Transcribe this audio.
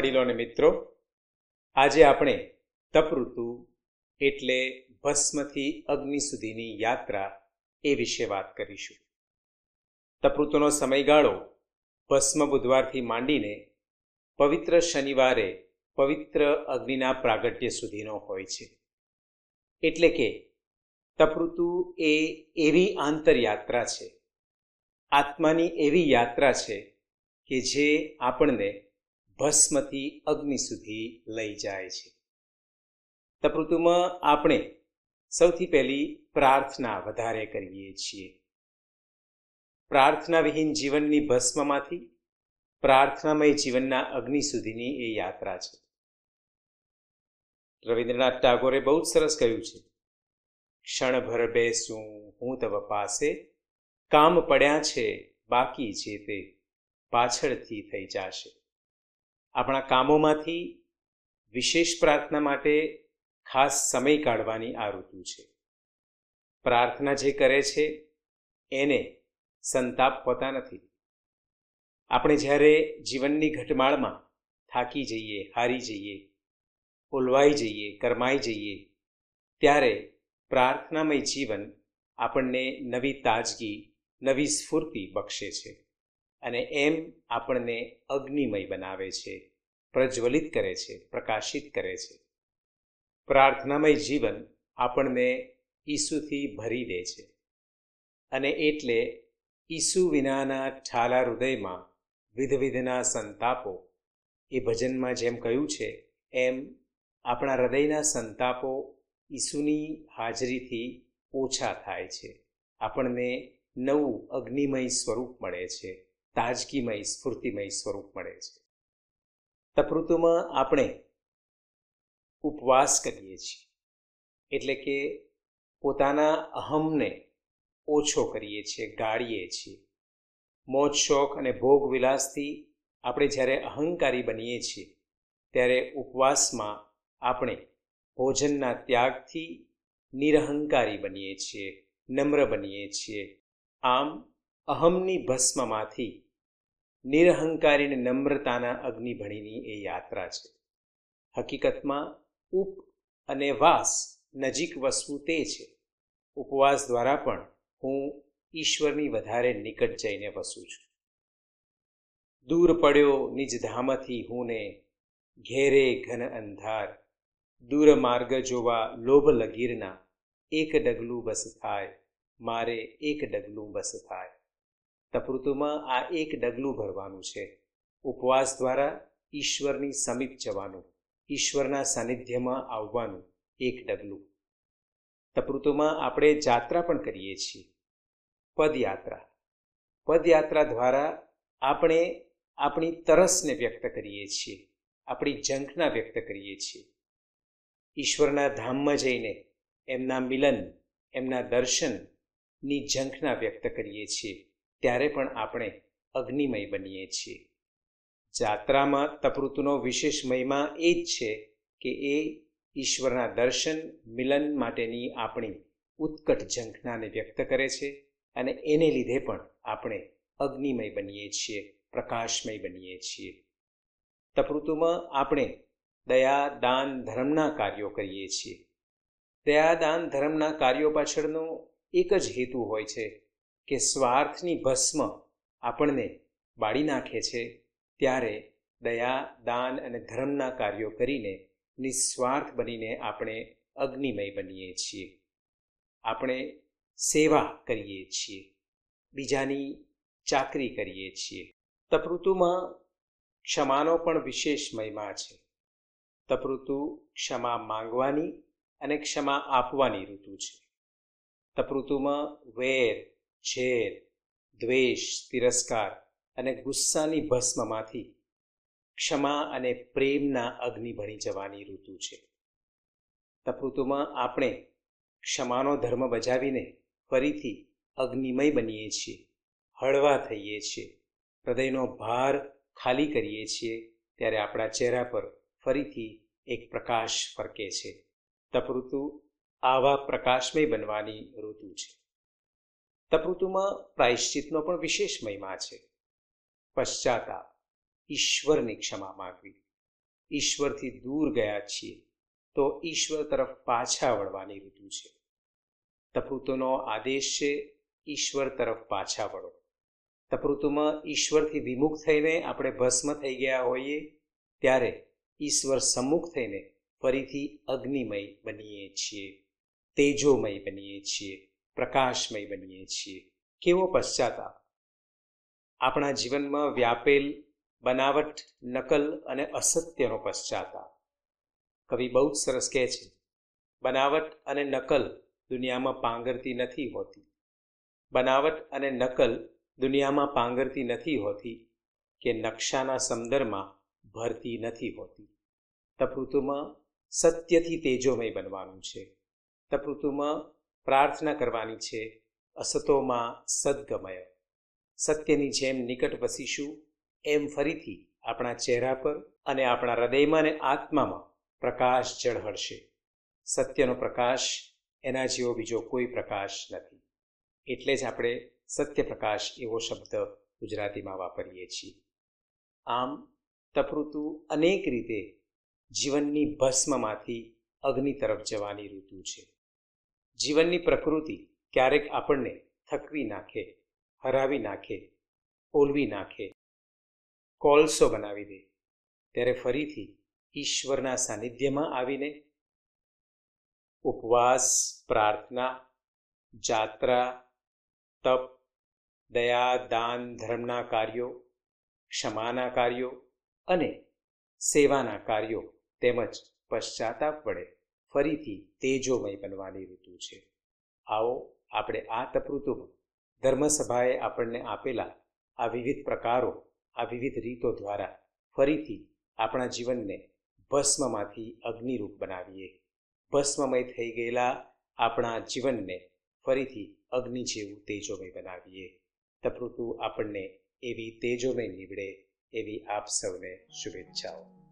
વડીલો અને મિત્રો, આજે આપણે તપઋતુ એટલે ભસ્મથી અગ્નિ સુધીની યાત્રા એ વિશે વાત કરીશું. તપઋતુનો સમયગાળો ભસ્મ બુધવારથી માંડીને પવિત્ર શનિવારે પવિત્ર અગ્નિના પ્રાગટ્ય સુધીનો હોય છે. એટલે કે તપઋતુ એ એવી આંતરયાત્રા છે, આત્માની એવી યાત્રા છે કે જે આપણને ભસ્મથી અગ્નિ સુધી લઈ જાય છે. તપૃતુમાં આપણે સૌથી પહેલી પ્રાર્થના વધારે કરીએ છીએ. પ્રાર્થના વિહીન જીવનની ભસ્મમાંથી, પ્રાર્થનામય જીવનના અગ્નિ સુધીની એ યાત્રા છે. રવિન્દ્રનાથ ટાગોરે બહુ જ સરસ કહ્યું છે. ક્ષણભર બેસું, હું તવ પાસે, કામ પડ્યા છે, બાકી જે તે પાછળથી થઈ જશે. આપણા કામોમાંથી વિશેષ પ્રાર્થના માટે ખાસ સમય કાઢવાની આ ઋતુ છે. પ્રાર્થના જે કરે છે, એને સંતાપ હોતા નથી. આપણે જ્યારે જીવનની ઘટમાળમાં થાકી જઈએ, હારી જઈએ, ઓલવાઈ જઈએ, કરમાઈ જઈએ, ત્યારે પ્રાર્થનામય જીવન આપણને નવી તાજગી, નવી સ્ફૂર્તિ બક્ષે છે. અને એમ આપણને અગ્નિમય બનાવે છે, પ્રજ્વલિત કરે છે, પ્રકાશિત કરે છે. પ્રાર્થનામય જીવન આપણને ઈસુથી ભરી દે છે. અને એટલે ઈસુ વિનાના ઠાલા હૃદયમાં વિધવિધના સંતાપો, એ ભજનમાં જેમ કહ્યું છે, એમ આપણા હૃદયના સંતાપો ઈસુની હાજરીથી ઓછા થાય છે. આપણને નવું અગ્નિમય સ્વરૂપ મળે છે. તાજગીમય સ્ફૂર્તિમય સ્વરૂપ મળે છે. તપૃતુમાં આપણે ઉપવાસ કરીએ છીએ. એટલે કે પોતાના અહમને ઓછો કરીએ છીએ, ગાળીએ છીએ. મોજ શોખ અને ભોગ વિલાસથી આપણે જ્યારે અહંકારી બનીએ છીએ, ત્યારે ઉપવાસમાં આપણે ભોજનના ત્યાગથી નિરહંકારી બનીએ છીએ, નમ્ર બનીએ છીએ. આમ અહમની ભસ્મમાંથી નિરહંકારીને નમ્રતાના અગ્નિભણીની એ યાત્રા છે. હકીકતમાં ઉપ અને વાસ નજીક વસવું તે છે. ઉપવાસ દ્વારા પણ હું ઈશ્વરની વધારે નિકટ જઈને વસું છું. દૂર પડ્યો નિજ ધામથી હું ને ઘેરે ઘન અંધાર, દૂર માર્ગ જોવા લોભ લગીરના એક ડગલું બસ થાય, મારે એક ડગલું બસ થાય. તપૃતુમાં આ એક ડગલું ભરવાનું છે. ઉપવાસ દ્વારા ઈશ્વરની સમીપ જવાનું, ઈશ્વરના સાનિધ્યમાં આવવાનું એક ડગલું. તપૃતુમાં આપણે જાત્રા પણ કરીએ છીએ. પદયાત્રા. પદયાત્રા દ્વારા આપણે આપણી તરસને વ્યક્ત કરીએ છીએ. આપણી ઝંખના વ્યક્ત કરીએ છીએ. ઈશ્વરના ધામમાં જઈને એમના મિલન, એમના દર્શનની ઝંખના વ્યક્ત કરીએ છીએ. ત્યારે પણ આપણે અગ્નિમય બનીએ છીએ. જાત્રામાં તપૃતુનો વિશેષ મહિમા એ જ છે કે એ ઈશ્વરના દર્શન, મિલન માટેની આપણી ઉત્કટ ઝંખનાને વ્યક્ત કરે છે અને એને લીધે પણ આપણે અગ્નિમય બનીએ છીએ, પ્રકાશમય બનીએ છીએ. તપૃતુમાં આપણે દયા, દાન, ધર્મના કાર્યો કરીએ છીએ. દયા, દાન, ધર્મના કાર્યો પાછળનો એક જ હેતુ હોય છે કે સ્વાર્થની ભસ્મ આપણને બાળી નાખે છે, ત્યારે દયા, દાન અને ધર્મના કાર્યો કરીને નિસ્વાર્થ બનીને આપણે અગ્નિમય બનીએ છીએ. આપણે સેવા કરીએ છીએ, બીજાની ચાકરી કરીએ છીએ. તપૃતુમાં ક્ષમાનો પણ વિશેષ મહિમા છે. તપૃતુ ક્ષમા માંગવાની અને ક્ષમા આપવાની ઋતુ છે. તપૃતુમાં વેર ઝેર દ્વેષ, તિરસ્કાર અને ગુસ્સાની ભસ્મમાંથી ક્ષમા અને પ્રેમના અગ્નિ ભણી જવાની ઋતુ છે. તપૃતુમાં આપણે ક્ષમાનો ધર્મ બજાવીને ફરીથી અગ્નિમય બનીએ છીએ, હળવા થઈએ છીએ, હૃદયનો ભાર ખાલી કરીએ છીએ ત્યારે આપણા ચહેરા પર ફરીથી એક પ્રકાશ ફરકે છે. તપઋતુ આવા પ્રકાશમય બનવાની ઋતુ છે. તપઋતુમાં પ્રાયશ્ચિતનો પણ વિશેષ મહિમા છે. પશ્ચાતાપ, ઈશ્વરની ક્ષમા માગવી. ઈશ્વરથી દૂર ગયા છીએ, તો ઈશ્વર તરફ પાછા વળવાની ઋતુ છે. તપૃતુનો આદેશ છે, ઈશ્વર તરફ પાછા વળો. તપૃતુમાં ઈશ્વરથી વિમુખ થઈને આપણે ભસ્મ થઈ ગયા હોઈએ, ત્યારે ઈશ્વર સમ્મુખ થઈને ફરીથી અગ્નિમય બનીએ છીએ, તેજોમય બનીએ છીએ. પ્રકાશમય બનીએ છીએ. કેવો પશ્ચાતાપ? આપણા જીવનમાં વ્યાપેલ બનાવટ, નકલ અને અસત્યનો પશ્ચાતાપ. કવિ બહુ જ સરસ કહે છે, બનાવટ અને નકલ દુનિયામાં પાંગરતી નથી હોતી. બનાવટ અને નકલ દુનિયામાં પાંગરતી નથી હોતી કે નકશાના સંદર્ભમાં ભરતી નથી હોતી. તપૃતુમાં સત્યથી તેજોમય બનવાનું છે. તપૃતુમાં પ્રાર્થના કરવાની છે, અસતોમાં સદગમય. સત્યની જેમ નિકટ વસીશું, એમ ફરીથી આપણા ચહેરા પર અને આપણા હૃદયમાં અને આત્મામાં પ્રકાશ ઝળહળશે. સત્યનો પ્રકાશ એના જેવો બીજો કોઈ પ્રકાશ નથી. એટલે જ આપણે સત્ય પ્રકાશ એવો શબ્દ ગુજરાતીમાં વાપરીએ છીએ. આમ, તપઋતુ અનેક રીતે જીવનની ભસ્મમાંથી અગ્નિ તરફ જવાની ઋતુ છે. જીવનની પ્રકૃતિ ક્યારેક આપણને થકવી નાખે, હરાવી નાખે, ઓલવી નાખે. કોલસો બનાવી દે. ત્યારે ફરીથી ઈશ્વરના સાનિધ્યમાં આવીને ઉપવાસ, પ્રાર્થના, જાત્રા, તપ, દયા, દાન, ધર્મના કાર્યો, ક્ષમાના કાર્યો અને સેવાના કાર્યો તેમજ પશ્ચાતાપ વડે ફરીથી તેજોમય બનવાની ઋતુ છે. આવો આપણે આ તપૃતુમાં ધર્મસભાએ આપણને આપેલા આ વિવિધ પ્રકારો, આ વિવિધ રીતો દ્વારા ફરીથી આપણા જીવનને ભસ્મમાંથી અગ્નિરૂપ બનાવીએ. ભસ્મમય થઈ ગયેલા આપણા જીવનને ફરીથી અગ્નિ જેવું તેજોમય બનાવીએ. તપૃતુ આપણને એવી તેજોમય નીવડે એવી આપ સૌને શુભેચ્છાઓ.